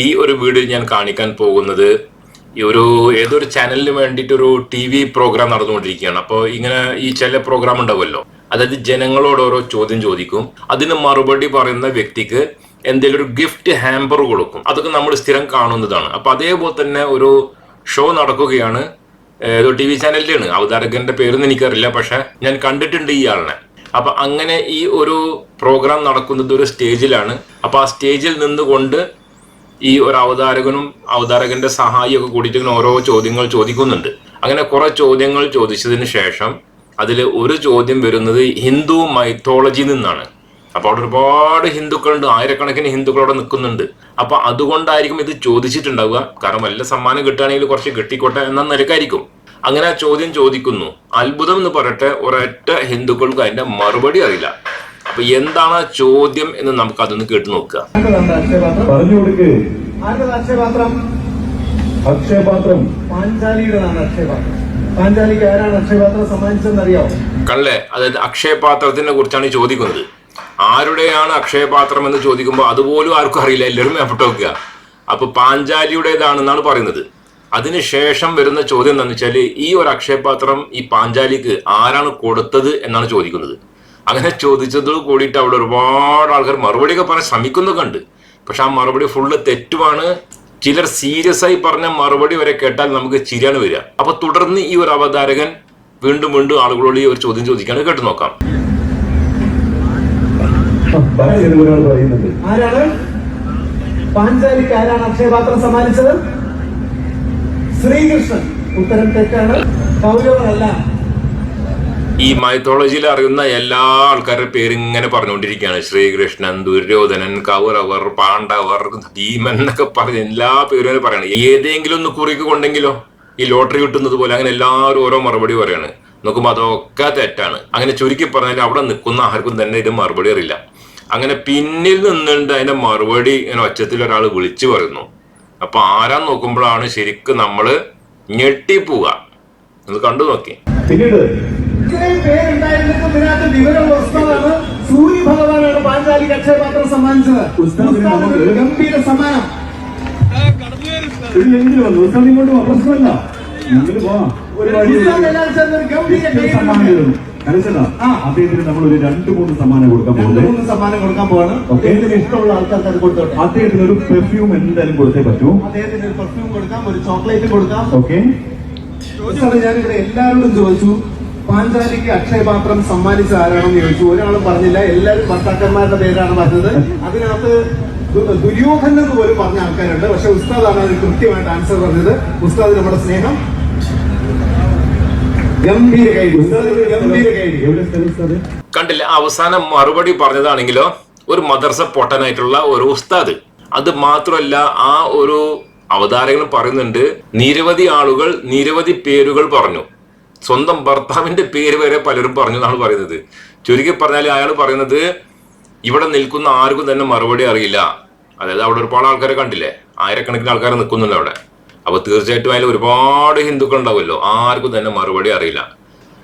ഈ ഒരു വീഡിയോ ഞാൻ കാണിക്കാൻ പോകുന്നത് ഒരു ഏതൊരു ചാനലിന് വേണ്ടിയിട്ട് ഒരു ടി വി പ്രോഗ്രാം നടന്നുകൊണ്ടിരിക്കുകയാണ്. അപ്പോൾ ഇങ്ങനെ ഈ ചില പ്രോഗ്രാം ഉണ്ടാവുമല്ലോ. അതായത് ജനങ്ങളോട് ഓരോ ചോദ്യം ചോദിക്കും. അതിന് മറുപടി പറയുന്ന വ്യക്തിക്ക് എന്തെങ്കിലും ഒരു ഗിഫ്റ്റ് ഹാമ്പർ കൊടുക്കും. അതൊക്കെ നമ്മൾ സ്ഥിരം കാണുന്നതാണ്. അപ്പൊ അതേപോലെ തന്നെ ഒരു ഷോ നടക്കുകയാണ് ഏതോ ടി വി ചാനലിലാണ് അവതാരകന്റെ പേരൊന്നും എനിക്കറിയില്ല പക്ഷെ ഞാൻ കണ്ടിട്ടുണ്ട് ഈ ആളിനെ. അപ്പൊ അങ്ങനെ ഈ ഒരു പ്രോഗ്രാം നടക്കുന്നത് ഒരു സ്റ്റേജിലാണ് അപ്പൊ ആ സ്റ്റേജിൽ നിന്നുകൊണ്ട് ഈ ഒരു അവതാരകനും അവതാരകന്റെ സഹായിയൊക്കെ കൂടിയിട്ട് ഇങ്ങനെ ഓരോ ചോദ്യങ്ങൾ ചോദിക്കുന്നുണ്ട്. അങ്ങനെ കുറെ ചോദ്യങ്ങൾ ചോദിച്ചതിന് ശേഷം അതിൽ ഒരു ചോദ്യം വരുന്നത് ഹിന്ദു മൈത്തോളജിയിൽ നിന്നാണ്. അപ്പോൾ അവിടെ ഒരുപാട് ഹിന്ദുക്കളുണ്ട് ആയിരക്കണക്കിന് ഹിന്ദുക്കൾ അവിടെ നിൽക്കുന്നുണ്ട്. അപ്പൊ അതുകൊണ്ടായിരിക്കും ഇത് ചോദിച്ചിട്ടുണ്ടാവുക. കാരണം വല്ല സമ്മാനം കിട്ടുകയാണെങ്കിൽ കുറച്ച് കിട്ടിക്കോട്ടെ എന്ന നിലക്കായിരിക്കും. അങ്ങനെ ആ ചോദ്യം ചോദിക്കുന്നു. അത്ഭുതം എന്ന് പറയട്ടെ ഒരൊറ്റ ഹിന്ദുക്കൾക്ക് അതിന്റെ മറുപടി അറിയില്ല. അപ്പൊ എന്താണ് ചോദ്യം എന്ന് നമുക്ക് അതൊന്ന് കേട്ട് നോക്കുക. പറഞ്ഞു കൊടുക്ക് അക്ഷയപാത്രം? അക്ഷയപാത്രം. പാഞ്ചാലിയുടേതാണ് അക്ഷയപാത്രം. പാഞ്ചാലിക്ക് ആരാണ് അക്ഷയപാത്രം സമ്മാനിച്ചതെന്ന് അറിയാവോ കള്ളെ അതായത് അക്ഷയപാത്രത്തിനെ കുറിച്ചാണ് ഈ ചോദിക്കുന്നത്. ആരുടെയാണ് അക്ഷയപാത്രം എന്ന് ചോദിക്കുമ്പോൾ അതുപോലും ആർക്കും അറിയില്ല. എല്ലാവരും മേപ്പെട്ട് വെക്കുക. അപ്പൊ പാഞ്ചാലിയുടേതാണെന്നാണ് പറയുന്നത്. അതിനുശേഷം വരുന്ന ചോദ്യം എന്താണെന്ന് വെച്ചാൽ ഈ ഒരു അക്ഷയപാത്രം ഈ പാഞ്ചാലിക്ക് ആരാണ് കൊടുത്തത് എന്നാണ് ചോദിക്കുന്നത്. അങ്ങനെ ചോദിച്ചതോട് കൂടിയിട്ട് അവിടെ ഒരുപാട് ആൾക്കാർ മറുപടിയൊക്കെ പറയാൻ ശ്രമിക്കുന്നൊക്കെ ഉണ്ട് പക്ഷെ ആ മറുപടി ഫുള്ള് തെറ്റുമാണ് ചിലർ സീരിയസ് ആയി പറഞ്ഞ മറുപടി വരെ കേട്ടാൽ നമുക്ക് ചിരിയാണ് വരിക. അപ്പൊ തുടർന്ന് ഈ ഒരു അവതാരകൻ വീണ്ടും വീണ്ടും ആളുകളോട് ഈ ഒരു ചോദ്യം ചോദിക്കാണ് കേട്ടു നോക്കാം. ആരാണ്? അക്ഷയപാത്രം സമ്മാനിച്ചത്. ശ്രീകൃഷ്ണൻ. ഉത്തരം തെറ്റാണ്. കൗരവരല്ല ഈ മൈത്തോളജിയിൽ അറിയുന്ന എല്ലാ ആൾക്കാരുടെ പേര് ഇങ്ങനെ പറഞ്ഞുകൊണ്ടിരിക്കുകയാണ്. ശ്രീകൃഷ്ണൻ ദുര്യോധനൻ കൗരവർ പാണ്ഡവർ ഭീമൻ എന്നൊക്കെ പറഞ്ഞ് എല്ലാ പേരും പറയണം. ഏതെങ്കിലും ഒന്ന് കുറിക്ക് കൊണ്ടെങ്കിലോ ഈ ലോട്ടറി കിട്ടുന്നത് പോലെ അങ്ങനെ എല്ലാവരും ഓരോ മറുപടി പറയാണ്. നോക്കുമ്പോൾ അതൊക്കെ തെറ്റാണ്. അങ്ങനെ ചുരുക്കി പറഞ്ഞാൽ അവിടെ നിൽക്കുന്ന ആർക്കും തന്നെ ഇത് മറുപടി അറിയില്ല. അങ്ങനെ പിന്നിൽ നിന്നുകൊണ്ട് അതിന്റെ മറുപടി ഇങ്ങനെ ഒച്ചത്തിൽ ഒരാൾ വിളിച്ചു പറയുന്നു. അപ്പൊ ആരാ നോക്കുമ്പോഴാണ് ശരിക്കും നമ്മൾ ഞെട്ടിപ്പോവുക. എന്ന് കണ്ടു നോക്കി. ഇത്രയും പേരുണ്ടായിരുന്നിട്ടും ഇതിനകത്ത് വിവരം ഉസ്താദാണ് സൂര്യ ഭഗവാനാണ് പാഞ്ചാലിക്ക് അക്ഷയപാത്രം സമ്മാനിച്ചത്. ഉസ്താദിന് ഗംഭീര സമ്മാനം. വന്നു. ഉസ്താദ് ഇങ്ങോട്ട് പ്രശ്നമല്ല. അദ്ദേഹത്തിന് നമ്മൾ ഒരു രണ്ട് മൂന്ന് സമ്മാനം കൊടുക്കാൻ പോകുന്നത് മൂന്ന് സമ്മാനം കൊടുക്കാൻ പോവാണ്. അദ്ദേഹത്തിന് ഇഷ്ടമുള്ള ആൾക്കാർക്ക് കൊടുത്തോട്ടെ അദ്ദേഹത്തിന് ഒരു പെർഫ്യൂം എന്തായാലും കൊടുത്തേ പറ്റൂ. അദ്ദേഹത്തിന് ഒരു പെർഫ്യൂം കൊടുക്കാം ഒരു ചോക്ലേറ്റ് കൊടുക്കാം. ഓക്കെ. ഞാൻ ഞാനിവിടെ എല്ലാവരോടും ചോദിച്ചു. പാഞ്ചാലിക്ക് അക്ഷയപാത്രം സമ്മാനിച്ച ആരാണെന്ന് ചോദിച്ചു. ഒരാളും പറഞ്ഞില്ല. എല്ലാവരും ഭർത്താക്കന്മാരുടെ പേരാണ് പറഞ്ഞത്. അതിനകത്ത് ദുര്യോധനം ദുര്യോധനൻ എന്ന് പോലും പറഞ്ഞ ആൾക്കാരുണ്ട്. പക്ഷെ ഉസ്താദാണ് അതിന് കൃത്യമായിട്ട് ആൻസർ പറഞ്ഞത്. ഉസ്താദ് നമ്മുടെ സ്നേഹം. ഗംഭീര കണ്ടില്ല. അവസാനം മറുപടി പറഞ്ഞതാണെങ്കിലോ ഒരു മദർസ പൊട്ടനായിട്ടുള്ള ഒരു ഉസ്താദ്. അത് മാത്രമല്ല ആ ഒരു അവതാരകൻ പറയുന്നുണ്ട്. നിരവധി ആളുകൾ നിരവധി പേരുകൾ പറഞ്ഞു. സ്വന്തം ഭർത്താവിന്റെ പേര് വരെ പലരും പറഞ്ഞു എന്നാണ് പറയുന്നത്. ചുരുക്കി പറഞ്ഞാൽ അയാൾ പറയുന്നത് ഇവിടെ നിൽക്കുന്ന ആർക്കും തന്നെ മറുപടി അറിയില്ല. അതായത് അവിടെ ഒരുപാട് ആൾക്കാരെ കണ്ടില്ലേ? ആയിരക്കണക്കിന് ആൾക്കാർ നിൽക്കുന്നുണ്ട് അവിടെ. അപ്പൊ തീർച്ചയായിട്ടും അതിൽ ഒരുപാട് ഹിന്ദുക്കൾ ഉണ്ടാവുമല്ലോ. ആർക്കും തന്നെ മറുപടി അറിയില്ല.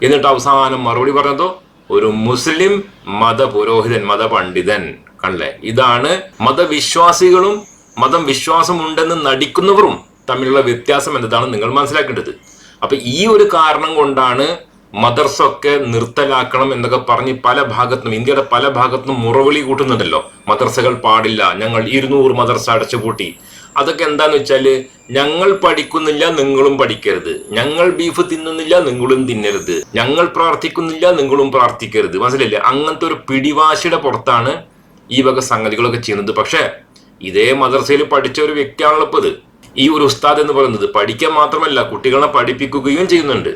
എന്നിട്ട് അവസാനം മറുപടി പറഞ്ഞതോ? ഒരു മുസ്ലിം മത പുരോഹിതൻ മത പണ്ഡിതൻ കണ്ടല്ലേ? ഇതാണ് മതവിശ്വാസികളും മതം വിശ്വാസമുണ്ടെന്ന് നടിക്കുന്നവരും തമ്മിലുള്ള വ്യത്യാസം എന്നതാണ് നിങ്ങൾ മനസ്സിലാക്കേണ്ടത്. അപ്പൊ ഈ ഒരു കാരണം കൊണ്ടാണ് മദർസ ഒക്കെ നിർത്തലാക്കണം എന്നൊക്കെ പറഞ്ഞ് പല ഭാഗത്തും ഇന്ത്യയുടെ പല ഭാഗത്തും മുറവിളി കൂട്ടുന്നുണ്ടല്ലോ. മദർസകൾ പാടില്ല ഞങ്ങൾ ഇരുന്നൂറ് മദർസ അടച്ചുപൂട്ടി. അതൊക്കെ എന്താന്ന് വെച്ചാൽ ഞങ്ങൾ പഠിക്കുന്നില്ല നിങ്ങളും പഠിക്കരുത്. ഞങ്ങൾ ബീഫ് തിന്നുന്നില്ല നിങ്ങളും തിന്നരുത്. ഞങ്ങൾ പ്രാർത്ഥിക്കുന്നില്ല നിങ്ങളും പ്രാർത്ഥിക്കരുത്. മനസ്സിലല്ലേ അങ്ങനത്തെ ഒരു പിടിവാശിയുടെ പുറത്താണ് ഈ വക സംഗതികളൊക്കെ ചെയ്യുന്നത്. പക്ഷേ ഇതേ മദർസയിൽ പഠിച്ച ഒരു വ്യക്തിയാണല്ലോ ഇപ്പോൾ ഈ ഒരു ഉസ്താദ് എന്ന് പറയുന്നത് പഠിക്കാൻ മാത്രമല്ല കുട്ടികളെ പഠിപ്പിക്കുകയും ചെയ്യുന്നുണ്ട്.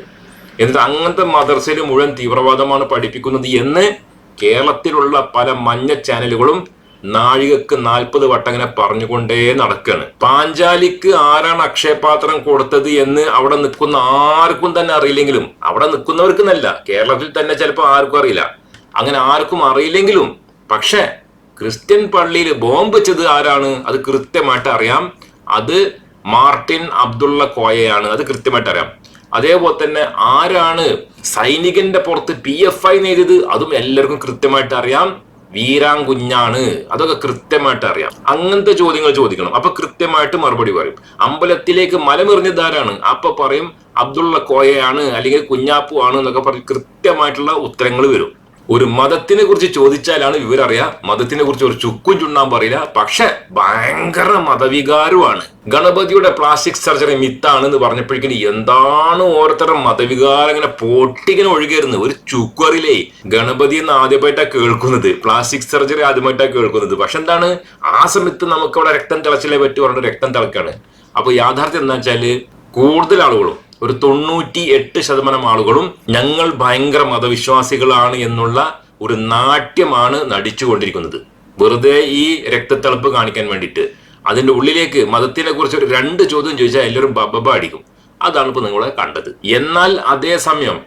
എന്നിട്ട് അങ്ങനത്തെ മദർസയിൽ മുഴുവൻ തീവ്രവാദമാണ് പഠിപ്പിക്കുന്നത് എന്ന് കേരളത്തിലുള്ള പല മഞ്ഞ ചാനലുകളും നാഴികക്ക് നാൽപ്പത് വട്ടം ഇങ്ങനെ പറഞ്ഞുകൊണ്ടേ നടക്കുകയാണ് പാഞ്ചാലിക്ക് ആരാണ് അക്ഷയപാത്രം കൊടുത്തത് എന്ന് അവിടെ നിൽക്കുന്ന ആർക്കും തന്നെ അറിയില്ലെങ്കിലും അവിടെ നിൽക്കുന്നവർക്ക് നല്ല കേരളത്തിൽ തന്നെ ചിലപ്പോൾ ആർക്കും അറിയില്ല. അങ്ങനെ ആർക്കും അറിയില്ലെങ്കിലും പക്ഷേ ക്രിസ്ത്യൻ പള്ളിയിൽ ബോംബ് വെച്ചത് ആരാണ്? അത് കൃത്യമായിട്ട് അറിയാം. അത് മാർട്ടിൻ അബ്ദുള്ള കോയയാണ്. അത് കൃത്യമായിട്ട് അറിയാം. അതേപോലെ തന്നെ ആരാണ് സൈനികന്റെ പുറത്ത് പി എഫ് ഐ എഴുതിയത് അതും എല്ലാവർക്കും കൃത്യമായിട്ട് അറിയാം. വീരാങ്കുഞ്ഞാണ് അതൊക്കെ കൃത്യമായിട്ട് അറിയാം. അങ്ങനത്തെ ചോദ്യങ്ങൾ ചോദിക്കണം. അപ്പൊ കൃത്യമായിട്ട് മറുപടി പറയും. അമ്പലത്തിലേക്ക് മലമെറിഞ്ഞതാരാണ് അപ്പൊ പറയും അബ്ദുള്ള കോയയാണ് അല്ലെങ്കിൽ കുഞ്ഞാപ്പു ആണ് എന്നൊക്കെ പറഞ്ഞ് കൃത്യമായിട്ടുള്ള ഉത്തരങ്ങൾ വരും. ഒരു മതത്തിനെ കുറിച്ച് ചോദിച്ചാലാണ് വിവരറിയാം മതത്തിനെ കുറിച്ച് ഒരു ചുക്കും ചുണ്ണാൻ പറയില്ല. പക്ഷെ ഭയങ്കര മതവികാരമാണ്. ഗണപതിയുടെ പ്ലാസ്റ്റിക് സർജറി മിത്താണ് എന്ന് പറഞ്ഞപ്പോഴേക്കും എന്താണ് ഓരോരുത്തരുടെ മതവികാരം ഇങ്ങനെ പൊട്ടിങ്ങനെ ഒഴുകിയിരുന്നത്? ഒരു ചുക്കറിലേ ഗണപതി എന്ന് ആദ്യമായിട്ടാണ് കേൾക്കുന്നത്. പ്ലാസ്റ്റിക് സർജറി ആദ്യമായിട്ടാണ് കേൾക്കുന്നത്. പക്ഷെ എന്താണ്? ആ സമയത്ത് നമുക്ക് അവിടെ രക്തം തിളച്ചിലേ പറ്റി പറഞ്ഞിട്ട് രക്തം തിളക്കാണ്. അപ്പൊ യാഥാർത്ഥ്യം എന്താ വെച്ചാൽ കൂടുതൽ ആളുകളും ഒരു തൊണ്ണൂറ്റി എട്ട് ശതമാനം ആളുകളും ഞങ്ങൾ ഭയങ്കര മതവിശ്വാസികളാണ് എന്നുള്ള ഒരു നാട്യമാണ് നടിച്ചുകൊണ്ടിരിക്കുന്നത്. വെറുതെ ഈ രക്തത്തിളപ്പ് കാണിക്കാൻ വേണ്ടിയിട്ട്. അതിന്റെ ഉള്ളിലേക്ക് മതത്തിനെ കുറിച്ച് ഒരു രണ്ട് ചോദ്യം ചോദിച്ചാൽ എല്ലാവരും ബബബ അടിക്കും. അതാണ് ഇപ്പൊ നിങ്ങളെ കണ്ടത്. എന്നാൽ അതേസമയം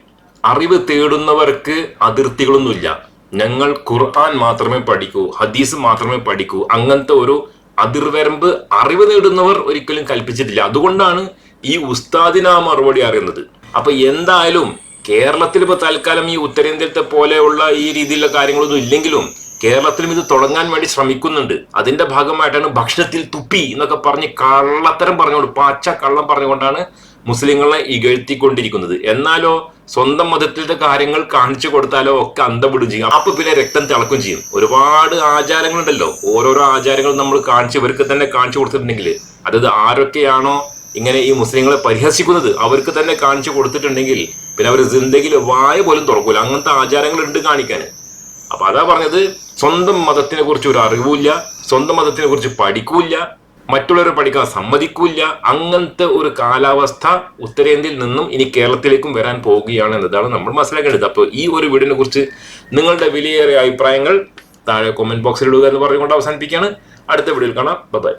അറിവ് തേടുന്നവർക്ക് അതിർത്തികളൊന്നുമില്ല. ഞങ്ങൾ ഖുർആൻ മാത്രമേ പഠിക്കൂ ഹദീസ് മാത്രമേ പഠിക്കൂ. അങ്ങനത്തെ ഒരു അതിർവരമ്പ് അറിവ് നേടുന്നവർ ഒരിക്കലും കൽപ്പിച്ചിട്ടില്ല. അതുകൊണ്ടാണ് ഈ ഉസ്താദിനാ മറുപടി അറിയുന്നത്. അപ്പൊ എന്തായാലും കേരളത്തിൽ ഇപ്പൊ തൽക്കാലം ഈ ഉത്തരേന്ത്യത്തെ പോലെയുള്ള ഈ രീതിയിലുള്ള കാര്യങ്ങളൊന്നും ഇല്ലെങ്കിലും കേരളത്തിലും ഇത് തുടങ്ങാൻ വേണ്ടി ശ്രമിക്കുന്നുണ്ട്. അതിന്റെ ഭാഗമായിട്ടാണ് ഭക്ഷണത്തിൽ തുപ്പി എന്നൊക്കെ പറഞ്ഞ് കള്ളത്തരം പറഞ്ഞുകൊണ്ട് പാച്ച കള്ളം പറഞ്ഞുകൊണ്ടാണ് മുസ്ലിങ്ങളെ ഇകഴ്ത്തിക്കൊണ്ടിരിക്കുന്നത്. എന്നാലോ സ്വന്തം മതത്തിലെ കാര്യങ്ങൾ കാണിച്ചു കൊടുത്താലോ ഒക്കെ അന്തപിടും ചെയ്യും. അപ്പൊ പിന്നെ രക്തം തിളക്കും ചെയ്യും. ഒരുപാട് ആചാരങ്ങളുണ്ടല്ലോ. ഓരോരോ ആചാരങ്ങൾ നമ്മൾ കാണിച്ച് ഇവർക്ക് തന്നെ കാണിച്ചു കൊടുത്തിട്ടുണ്ടെങ്കിൽ അതായത് ആരൊക്കെയാണോ ഇങ്ങനെ ഈ മുസ്ലിങ്ങളെ പരിഹസിക്കുന്നത് അവർക്ക് തന്നെ കാണിച്ചു കൊടുത്തിട്ടുണ്ടെങ്കിൽ പിന്നെ അവർ ജിന്ദഗിയിൽ വായ പോലും തുറക്കൂല. അങ്ങനത്തെ ആചാരങ്ങൾ ഉണ്ട് കാണിക്കാൻ. അപ്പൊ അതാ പറഞ്ഞത് സ്വന്തം മതത്തിനെ കുറിച്ച് ഒരു അറിവില്ല സ്വന്തം മതത്തിനെ കുറിച്ച് പഠിക്കൂല മറ്റുള്ളവരെ പഠിക്കാൻ സമ്മതിക്കൂല അങ്ങനത്തെ ഒരു കാലാവസ്ഥ ഉത്തരേന്ത്യയിൽ നിന്നും ഇനി കേരളത്തിലേക്കും വരാൻ പോവുകയാണ് എന്നതാണ് നമ്മൾ മനസ്സിലാക്കേണ്ടത്. അപ്പോൾ ഈ ഒരു വീടിനെ കുറിച്ച് നിങ്ങളുടെ വിലയേറിയ അഭിപ്രായങ്ങൾ താഴെ കൊമന്റ് ബോക്സിൽ ഇടുക എന്ന് പറഞ്ഞുകൊണ്ട് അവസാനിപ്പിക്കുകയാണ്. അടുത്ത വീഡിയോയിൽ കാണാം. ബൈ